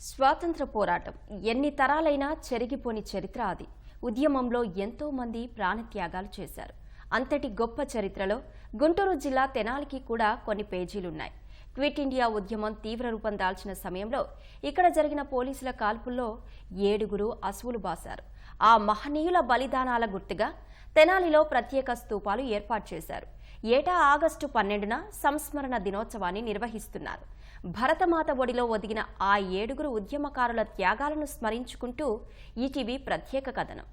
స్వాతంత్ర పోరాటం. ఎన్ని తరాలైనా చెరిగిపోని చరిత్ర అది. ఉద్యమంలో ఎంతో మంది ప్రాణత్యాగాలు చేశారు. అంతటి గొప్ప చరిత్రలో గుంటూరు జిల్లా తెనాలికి కూడా కొన్ని పేజీలున్నాయి. క్విట్ ఇండియా ఉద్యమం తీవ్ర రూపం దాల్చిన సమయంలో ఇక్కడ జరిగిన పోలీసుల కాల్పుల్లో ఏడుగురు అసువులు బాశారు. ఆ మహనీయుల బలిదానాల గుర్తుగా తెనాలిలో ప్రత్యేక స్తూపాలు ఏర్పాటు చేశారు. ఏటా ఆగస్టు పన్నెండున సంస్మరణ దినోత్సవాన్ని నిర్వహిస్తున్నారు. భరతమాత ఒడిలో ఒదిగిన ఆ ఏడుగురు ఉద్యమకారుల త్యాగాలను స్మరించుకుంటూ ఈటీవీ ప్రత్యేక కథనం.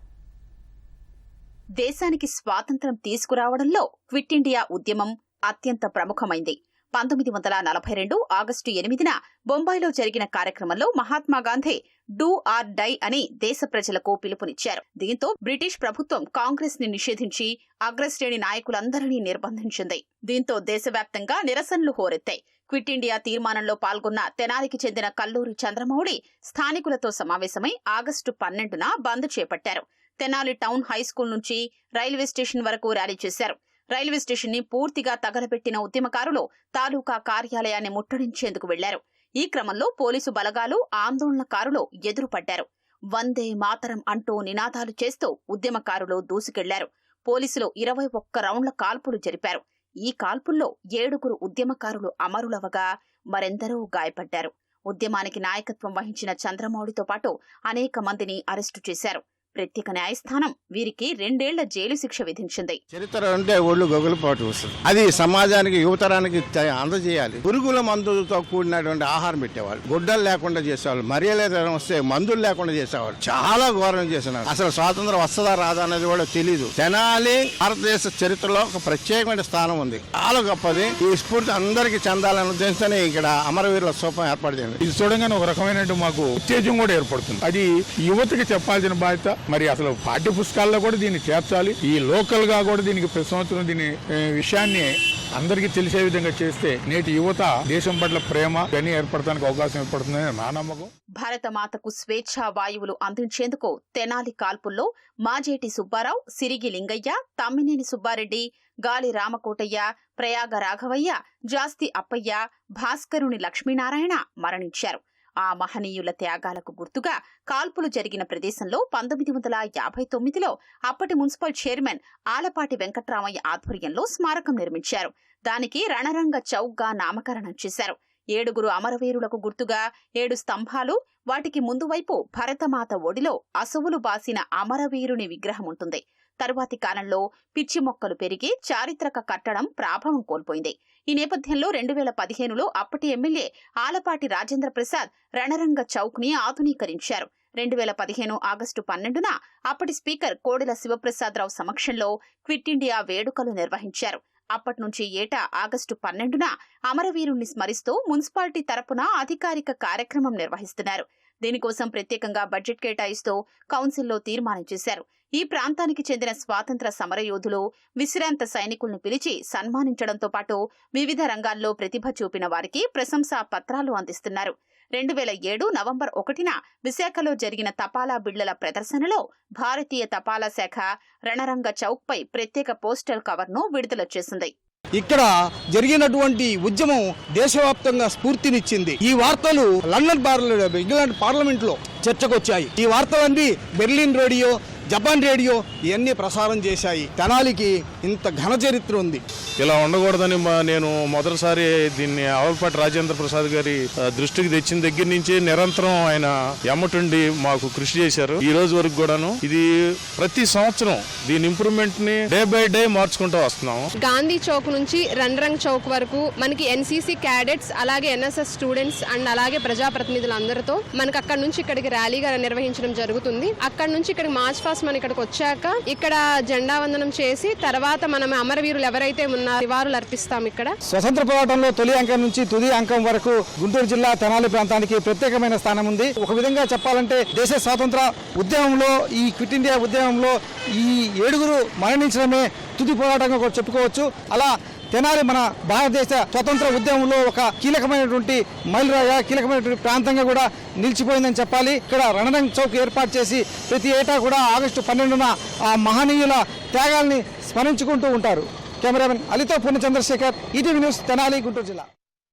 దేశానికి స్వాతంత్ర్యం తీసుకురావడంలో క్విట్ ఇండియా ఉద్యమం అత్యంత ప్రముఖమైంది. పంతొమ్మిది వందల నలభై రెండు ఆగస్టు ఎనిమిదిన బొంబాయిలో జరిగిన కార్యక్రమంలో మహాత్మాగాంధీ డూ ఆర్ డై అని దేశ ప్రజలకు పిలుపునిచ్చారు. దీంతో బ్రిటిష్ ప్రభుత్వం కాంగ్రెస్ని నిషేధించి అగ్రశ్రేణి నాయకులందరినీ నిర్బంధించింది. దీంతో దేశవ్యాప్తంగా నిరసనలు హోరెత్తాయి. క్విట్ ఇండియా తీర్మానంలో పాల్గొన్న తెనాలికి చెందిన కల్లూరి చంద్రమౌళి స్థానికులతో సమావేశమై ఆగస్టు పన్నెండున బంద్ చేపట్టారు. తెనాలి టౌన్ హై స్కూల్ నుంచి రైల్వే స్టేషన్ వరకు ర్యాలీ చేశారు. రైల్వే స్టేషన్ని పూర్తిగా తగలబెట్టిన ఉద్యమకారులు తాలూకా కార్యాలయాన్ని ముట్టడించేందుకు వెళ్ళారు. ఈ క్రమంలో పోలీసు బలగాలు ఆందోళనకారులు ఎదురుపడ్డారు. వందే మాతరం అంటూ నినాదాలు చేస్తూ ఉద్యమకారులు దూసుకెళ్ళారు. పోలీసులు ఇరవై ఒక్క రౌండ్ల కాల్పులు జరిపారు. ఈ కాల్పుల్లో ఏడుగురు ఉద్యమకారులు అమరులవగా మరెందరో గాయపడ్డారు. ఉద్యమానికి నాయకత్వం వహించిన చంద్రమౌళితో పాటు అనేక మందిని అరెస్టు చేశారు. ప్రత్యేక న్యాయస్థానం వీరికి రెండేళ్ళ జైలు శిక్ష విధించింది. చరిత్ర అంటే ఒళ్ళు గొగులుపాటు వస్తుంది. అది సమాజానికి యువతరానికి అందజేయాలి. పురుగుల మందులతో కూడినటువంటి ఆహారం పెట్టేవాళ్ళు. గుడ్డలు లేకుండా చేసేవాళ్ళు. మర్యాద వస్తే మందులు లేకుండా చేసేవాళ్ళు. చాలా ఘోరం చేసినారు అసలు స్వాతంత్రం వస్తుందా రాదా అనేది కూడా తెలియదు తెనాలి భారతదేశ చరిత్రలో ఒక ప్రత్యేకమైన స్థానం ఉంది. చాలా గొప్పది. ఈ స్ఫూర్తి అందరికీ చెందాలనే ఉద్దేశంతోనే ఇక్కడ అమరవీరుల ఏర్పాటు చేయండి ఇది చూడంగానే ఒక రకమైనటువంటి మాకు ఉత్తేజం కూడా ఏర్పడుతుంది. అది యువతకి చెప్పాల్సిన బాధ్యత మరి అసలు పాఠ్య పుస్తకాల్లో కూడా దీన్ని చేర్చాలి. ఈ లోకల్గా కూడా దీనికి ప్రతి సంవత్సరం దీని విషయాన్ని అందరికీ తెలిసే విధంగా చేస్తే నేటి యువత దేశం పట్ల ప్రేమ గని ఏర్పడటానికి అవకాశం ఏర్పడుతుందని నా నమ్మకం. భారతమాతకు స్వేచ్ఛా వాయువులు అందించేందుకు తెనాలి కాల్పుల్లో మాజేటి సుబ్బారావు సిరిగి లింగయ్య తమ్మినేని సుబ్బారెడ్డి గాలి రామకోటయ్య ప్రయాగ రాఘవయ్య జాస్తి అప్పయ్య భాస్కరుని లక్ష్మీనారాయణ మరణించారు. ఆ మహనీయుల త్యాగాలకు గుర్తుగా కాల్పులు జరిగిన ప్రదేశంలో పంతొమ్మిది వందల యాభై తొమ్మిదిలో అప్పటి మున్సిపల్ చైర్మన్ ఆలపాటి వెంకట్రామయ్య ఆధ్వర్యంలో స్మారకం నిర్మించారు. దానికి రణరంగ చౌక్గా నామకరణం చేశారు. ఏడుగురు అమరవీరులకు గుర్తుగా ఏడు స్తంభాలు వాటికి ముందువైపు భరతమాత ఒడిలో అసువులు బాసిన అమరవీరుని విగ్రహం ఉంటుంది. తరువాతి కాలంలో పిచ్చి మొక్కలు పెరిగి చారిత్రక కట్టడం ప్రాభవం కోల్పోయింది. ఈ నేపథ్యంలో రెండు వేల పదిహేనులో అప్పటి ఎమ్మెల్యే ఆలపాటి రాజేంద్ర ప్రసాద్ రణరంగ చౌక్ని ఆధునీకరించారు. రెండు వేల పదిహేను ఆగస్టు పన్నెండున అప్పటి స్పీకర్ కోడెల శివప్రసాదరావు సమక్షంలో క్విట్ ఇండియా వేడుకలు నిర్వహించారు. అప్పటి నుంచి ఏటా ఆగస్టు పన్నెండున అమరవీరుణ్ణి స్మరిస్తూ మున్సిపాలిటీ తరపున అధికారిక కార్యక్రమం నిర్వహిస్తున్నారు. దీనికోసం ప్రత్యేకంగా బడ్జెట్ కేటాయిస్తూ కౌన్సిల్లో తీర్మానం చేశారు. ఈ ప్రాంతానికి చెందిన స్వాతంత్ర సమరయోధులు విశ్రాంత సైనికులను పిలిచి సన్మానించడంతో పాటు వివిధ రంగాల్లో ప్రతిభ చూపిన వారికి ప్రశంసా పత్రాలు అందిస్తున్నారు. రెండు వేల ఏడు నవంబర్ ఒకటిన విశాఖలో జరిగిన తపాలా బిళ్ళల ప్రదర్శనలో భారతీయ తపాలా శాఖ రణరంగ చౌక్పై ప్రత్యేక పోస్టల్ కవర్ను విడుదల చేసింది. ఇక్కడ జరిగినటువంటి ఉద్యమం దేశవ్యాప్తంగా స్ఫూర్తినిచ్చింది. ఈ వార్తలు లండన్ పార్లమెంట్ ఇంగ్లాండ్ పార్లమెంట్లో చర్చకొచ్చాయి. ఈ వార్తలన్నీ బెర్లిన్ రేడియో జపాన్ రేడియో ఇవన్నీ ప్రసారం చేశాయి. తెనాలికి ఇంత ఘన చరిత్ర ఉంది. ఇలా ఉండకూడదని మా- నేను మొదటిసారి దీన్ని ఆవులపాటి రాజేంద్ర ప్రసాద్ గారి దృష్టికి తెచ్చిన దగ్గర నుంచి నిరంతరం ఆయన ఎమ్మటుండి మాకు కృషి చేశారు. ఈ రోజు వరకు కూడాను ఇది ప్రతి సంవత్సరం దీని ఇంప్రూవ్మెంట్ని డే బై డే మార్చుకుంటూ వస్తున్నాం గాంధీ చౌక్ నుంచి రణరంగ్ చౌక్ వరకు మనకి ఎన్సీసీ క్యాడెట్స్ అలాగే ఎన్ఎస్ఎస్ స్టూడెంట్స్ అండ్ అలాగే ప్రజాప్రతినిధులు అందరితో మనకి అక్కడ నుంచి ఇక్కడికి ర్యాలీగా నిర్వహించడం జరుగుతుంది. అక్కడ నుంచి ఇక్కడికి మార్చ్ ఫాస్ట్ మన ఇక్కడికి వచ్చాక ఇక్కడ జెండా వందనం చేసి తర్వాత మనం అమరవీరులు ఎవరైతే ఉన్నారో నివాళులు అర్పిస్తాం ఇక్కడ. స్వతంత్ర పోరాటంలో తొలి అంకం నుంచి తుది అంకం వరకు గుంటూరు జిల్లా తెనాలి ప్రాంతానికి ప్రత్యేకమైన స్థానం ఉంది. ఒక విధంగా చెప్పాలంటే దేశ స్వాతంత్ర ఉద్యమంలో ఈ క్విట్ ఇండియా ఉద్యమంలో ఈ ఏడుగురు మరణించడమే తుది పోరాటంగా కూడా చెప్పుకోవచ్చు. అలా తెనాలి మన భారతదేశ స్వతంత్ర ఉద్యమంలో ఒక కీలకమైనటువంటి మైలురాగా కీలకమైనటువంటి ప్రాంతంగా కూడా నిలిచిపోయిందని చెప్పాలి. ఇక్కడ రణరంగ్ చౌక్ ఏర్పాటు చేసి ప్రతి ఏటా కూడా ఆగస్టు పన్నెండున ఆ మహనీయుల త్యాగాల్ని స్మరించుకుంటూ ఉంటారు. కెమెరామెన్ అలితో పూర్ణ చంద్రశేఖర్ ఈటీవీ న్యూస్ తెనాలి గుంటూరు జిల్లా.